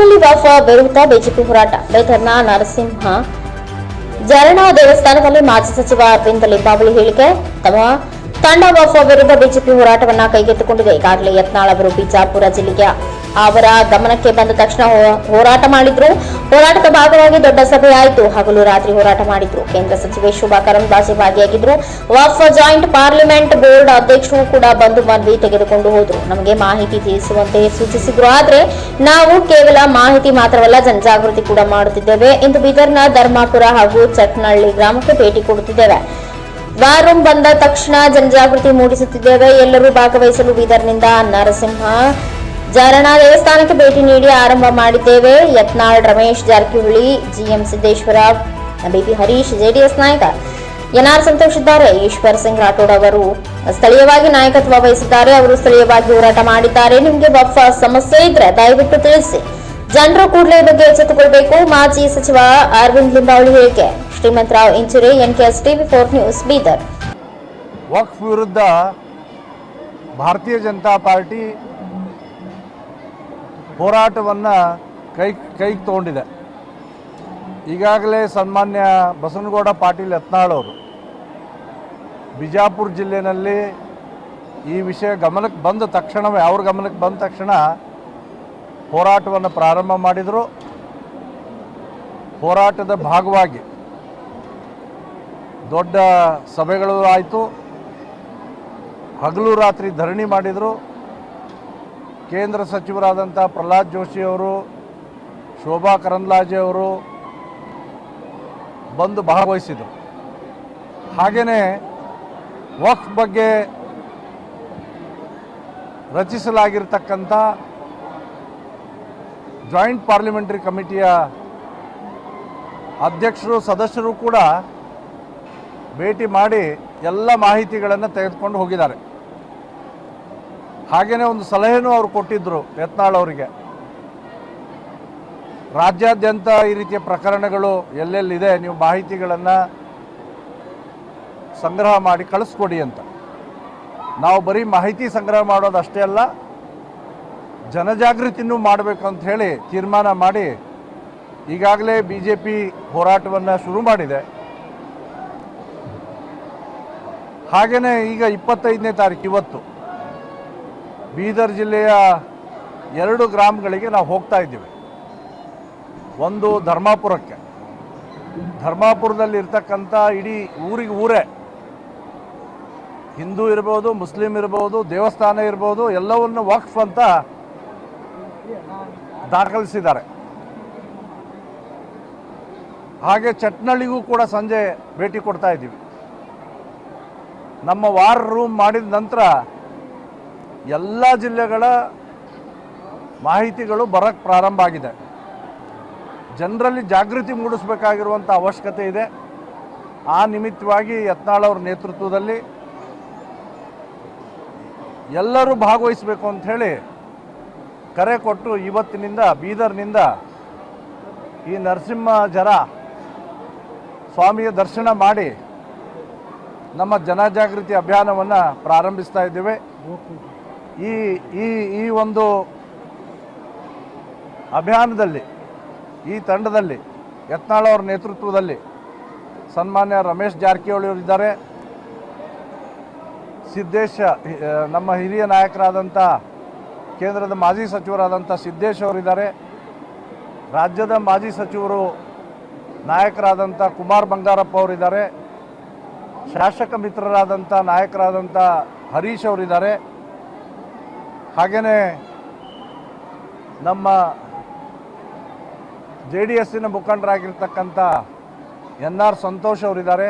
ಚಟ್ನಳ್ಳಿ ವಾಫ ವಿರುದ್ಧ ಬಿಜೆಪಿ ಹೋರಾಟ. ಬೇತರ್ನ ನರಸಿಂಹ ಜರಣ ದೇವಸ್ಥಾನದಲ್ಲಿ ಮಾಜಿ ಸಚಿವ ಅರವಿಂದ ಲಿಂಬಾವಳಿ ಹೇಳಿಕೆ. ತಮ್ಮ ತಂಡ ವಾಫ ವಿರುದ್ಧ ಬಿಜೆಪಿ ಹೋರಾಟವನ್ನ ಕೈಗೆತ್ತಿಕೊಂಡಿದೆ. ಈಗಾಗಲೇ ಯತ್ನಾಳ್ ಅವರು ಬಿಜಾಪುರ ಜಿಲ್ಲೆಯ ಅವರ ಗಮನಕ್ಕೆ ಬಂದ ತಕ್ಷಣ ಹೋರಾಟ ಮಾಡಿದ್ರು. ಹೋರಾಟದ ಭಾಗವಾಗಿ ದೊಡ್ಡ ಸಭೆ ಆಯಿತು. ಹಗಲು ರಾತ್ರಿ ಹೋರಾಟ ಮಾಡಿದ್ರು. ಕೇಂದ್ರ ಸಚಿವೆ ಶೋಭಾ ಕರಂದ್ಲಾಜೆ ಭಾಗಿಯಾಗಿದ್ರು. ವಫ್ ಜಾಯಿಂಟ್ ಪಾರ್ಲಿಮೆಂಟ್ ಬೋರ್ಡ್ ಅಧ್ಯಕ್ಷರು ಕೂಡ ಬಂದು ಮನವಿ ತೆಗೆದುಕೊಂಡು ಹೋದ್ರು. ನಮಗೆ ಮಾಹಿತಿ ತಿಳಿಸುವಂತೆ ಸೂಚಿಸಿದ್ರು. ಆದ್ರೆ ನಾವು ಕೇವಲ ಮಾಹಿತಿ ಮಾತ್ರವಲ್ಲ, ಜನಜಾಗೃತಿ ಕೂಡ ಮಾಡುತ್ತಿದ್ದೇವೆ. ಇಂದು ಬೀದರ್ನ ಧರ್ಮಾಪುರ ಹಾಗೂ ಚಟ್ನಳ್ಳಿ ಗ್ರಾಮಕ್ಕೆ ಭೇಟಿ ಕೊಡುತ್ತಿದ್ದೇವೆ. ವಾರ್ ರೂಮ್ ಬಂದ ತಕ್ಷಣ ಜನಜಾಗೃತಿ ಮೂಡಿಸುತ್ತಿದ್ದೇವೆ. ಎಲ್ಲರೂ ಭಾಗವಹಿಸಲು ಬೀದರ್ನಿಂದ ನರಸಿಂಹ ಜಾರಣ ದೇವಸ್ಥಾನಕ್ಕೆ ಭೇಟಿ ನೀಡಿ ಆರಂಭ ಮಾಡಿದ್ದೇವೆ. Yatnal, Ramesh, Jarkiholi, GM Siddeshwar BP Harish, JDS ನಾಯಕ ಎನ್ಆರ್ ಸಂತೋಷ್ ಇದ್ದಾರೆ. ಈಶ್ವರ್ ಸಿಂಗ್ ರಾಠೋಡ್ ಅವರು ಸ್ಥಳೀಯವಾಗಿ ನಾಯಕತ್ವ ವಹಿಸಿದ್ದಾರೆ. ಅವರು ಸ್ಥಳೀಯವಾಗಿ ಹೋರಾಟ ಮಾಡಿದ್ದಾರೆ. ನಿಮಗೆ ಬಫ್ ಸಮಸ್ಯೆ ಇದ್ರೆ ದಯವಿಟ್ಟು ತಿಳಿಸಿ. ಜನರು ಕೂಡಲೇ ಬಗ್ಗೆ ಎಚ್ಚೆತ್ತುಕೊಳ್ಬೇಕು. ಮಾಜಿ ಸಚಿವ ಅರವಿಂದ್ ಲಿಂಬಾವಳಿ ಹೇಳಿಕೆ. Shrimant Rao K NKS TV four news, Bidar. ವಕ್ಫ್ ವಿರುದ್ಧ ಭಾರತೀಯ ಜನತಾ ಪಾರ್ಟಿ ಹೋರಾಟವನ್ನು ಕೈ, ಕೈಗೆ ತಗೊಂಡಿದೆ. ಈಗಾಗಲೇ ಸನ್ಮಾನ್ಯ ಬಸವನಗೌಡ ಪಾಟೀಲ್ ಯತ್ನಾಳ್ ಅವರು ಬಿಜಾಪುರ ಜಿಲ್ಲೆಯಲ್ಲಿ ಈ ವಿಷಯ ಗಮನಕ್ಕೆ ಬಂದ ತಕ್ಷಣವೇ, ಅವ್ರ ಗಮನಕ್ಕೆ ಬಂದ ತಕ್ಷಣ ಹೋರಾಟವನ್ನು ಪ್ರಾರಂಭ ಮಾಡಿದರು. ಹೋರಾಟದ ಭಾಗವಾಗಿ ದೊಡ್ಡ ಸಭೆಗಳು ಆಯಿತು. ಹಗಲು ರಾತ್ರಿ ಧರಣಿ ಮಾಡಿದರು. ಕೇಂದ್ರ ಸಚಿವರಾದಂಥ ಪ್ರಹ್ಲಾದ್ ಜೋಶಿಯವರು ಶೋಭಾ ಕರಂದ್ಲಾಜೆ ಅವರು ಬಂದು ಭಾಗವಹಿಸಿದರು. ಹಾಗೆಯೇ ವಕ್ಫ್ ಬಗ್ಗೆ ರಚಿಸಲಾಗಿರ್ತಕ್ಕಂಥ ಜಾಯಿಂಟ್ ಪಾರ್ಲಿಮೆಂಟರಿ ಕಮಿಟಿಯ ಅಧ್ಯಕ್ಷರು, ಸದಸ್ಯರು ಕೂಡ ಭೇಟಿ ಮಾಡಿ ಎಲ್ಲ ಮಾಹಿತಿಗಳನ್ನು ತೆಗೆದುಕೊಂಡು ಹೋಗಿದ್ದಾರೆ. ಹಾಗೆಯೇ ಒಂದು ಸಲಹೆನೂ ಅವರು ಕೊಟ್ಟಿದ್ದರು ಯತ್ನಾಳ್ ಅವರಿಗೆ. ರಾಜ್ಯಾದ್ಯಂತ ಈ ರೀತಿಯ ಪ್ರಕರಣಗಳು ಎಲ್ಲೆಲ್ಲಿದೆ ನೀವು ಮಾಹಿತಿಗಳನ್ನು ಸಂಗ್ರಹ ಮಾಡಿ ಕಳಿಸ್ಕೊಡಿ ಅಂತ. ನಾವು ಬರೀ ಮಾಹಿತಿ ಸಂಗ್ರಹ ಮಾಡೋದು ಅಷ್ಟೇ ಅಲ್ಲ, ಜನಜಾಗೃತಿನೂ ಮಾಡಬೇಕು ಅಂತ ಹೇಳಿ ತೀರ್ಮಾನ ಮಾಡಿ ಈಗಾಗಲೇ ಬಿ ಜೆ ಪಿ ಹೋರಾಟವನ್ನು ಶುರು ಮಾಡಿದೆ. ಹಾಗೆಯೇ ಈಗ ಇಪ್ಪತ್ತೈದನೇ ತಾರೀಕು, ಇವತ್ತು. ಬೀದರ್ ಜಿಲ್ಲೆಯ ಎರಡು ಗ್ರಾಮಗಳಿಗೆ ನಾವು ಹೋಗ್ತಾ ಇದ್ದೀವಿ. ಒಂದು ಧರ್ಮಾಪುರಕ್ಕೆ. ಧರ್ಮಾಪುರದಲ್ಲಿರ್ತಕ್ಕಂಥ ಇಡೀ ಊರಿಗೆ ಊರೇ. ಹಿಂದೂ ಇರ್ಬೋದು, ಮುಸ್ಲಿಂ ಇರ್ಬೋದು, ದೇವಸ್ಥಾನ ಇರ್ಬೋದು, ಎಲ್ಲವನ್ನು ವಕ್ಫ್ ಅಂತ ದಾಖಲಿಸಿದ್ದಾರೆ. ಹಾಗೆ ಚಟ್ನಳ್ಳಿಗೂ ಕೂಡ ಸಂಜೆ ಭೇಟಿ ಕೊಡ್ತಾ ಇದ್ದೀವಿ. ನಮ್ಮ ವಾರ್ ರೂಮ್ ಮಾಡಿದ ನಂತರ ಎಲ್ಲ ಜಿಲ್ಲೆಗಳ ಮಾಹಿತಿಗಳು ಬರೋಕ್ಕೆ ಪ್ರಾರಂಭ ಆಗಿದೆ. ಜನರಲ್ಲಿ ಜಾಗೃತಿ ಮೂಡಿಸಬೇಕಾಗಿರುವಂಥ ಅವಶ್ಯಕತೆ ಇದೆ. ಆ ನಿಮಿತ್ತವಾಗಿ ಯತ್ನಾಳ್ ಅವ್ರ ನೇತೃತ್ವದಲ್ಲಿ ಎಲ್ಲರೂ ಭಾಗವಹಿಸಬೇಕು ಅಂಥೇಳಿ ಕರೆ ಕೊಟ್ಟು ಇವತ್ತಿನಿಂದ, ಬೀದರ್ನಿಂದ ಈ ನರಸಿಂಹ ಜರ ಸ್ವಾಮಿಯ ದರ್ಶನ ಮಾಡಿ ನಮ್ಮ ಜನಜಾಗೃತಿ ಅಭಿಯಾನವನ್ನು ಪ್ರಾರಂಭಿಸ್ತಾ ಇದ್ದೇವೆ. ಈ ಈ ಈ ಒಂದು ಅಭಿಯಾನದಲ್ಲಿ, ಈ ತಂಡದಲ್ಲಿ, ಯತ್ನಾಳ್ ಅವರ ನೇತೃತ್ವದಲ್ಲಿ ಸನ್ಮಾನ್ಯ ರಮೇಶ್ ಜಾರಕಿಹೊಳಿ ಅವರಿದ್ದಾರೆ ಸಿದ್ದೇಶ ನಮ್ಮ ಹಿರಿಯ ನಾಯಕರಾದಂಥ ಕೇಂದ್ರದ ಮಾಜಿ ಸಚಿವರಾದಂಥ ಸಿದ್ದೇಶ್ ಅವರಿದ್ದಾರೆ ರಾಜ್ಯದ ಮಾಜಿ ಸಚಿವರು ನಾಯಕರಾದಂಥ ಕುಮಾರ್ ಬಂಗಾರಪ್ಪ ಅವರಿದ್ದಾರೆ ಶಾಸಕ ಮಿತ್ರರಾದಂಥ ನಾಯಕರಾದಂಥ ಹರೀಶ್ ಅವರಿದ್ದಾರೆ ಹಾಗೆಯೇ ನಮ್ಮ ಜೆ ಡಿ ಎಸ್ಸಿನ ಮುಖಂಡರಾಗಿರ್ತಕ್ಕಂಥ ಎನ್ ಆರ್ ಸಂತೋಷ್ ಅವರಿದ್ದಾರೆ.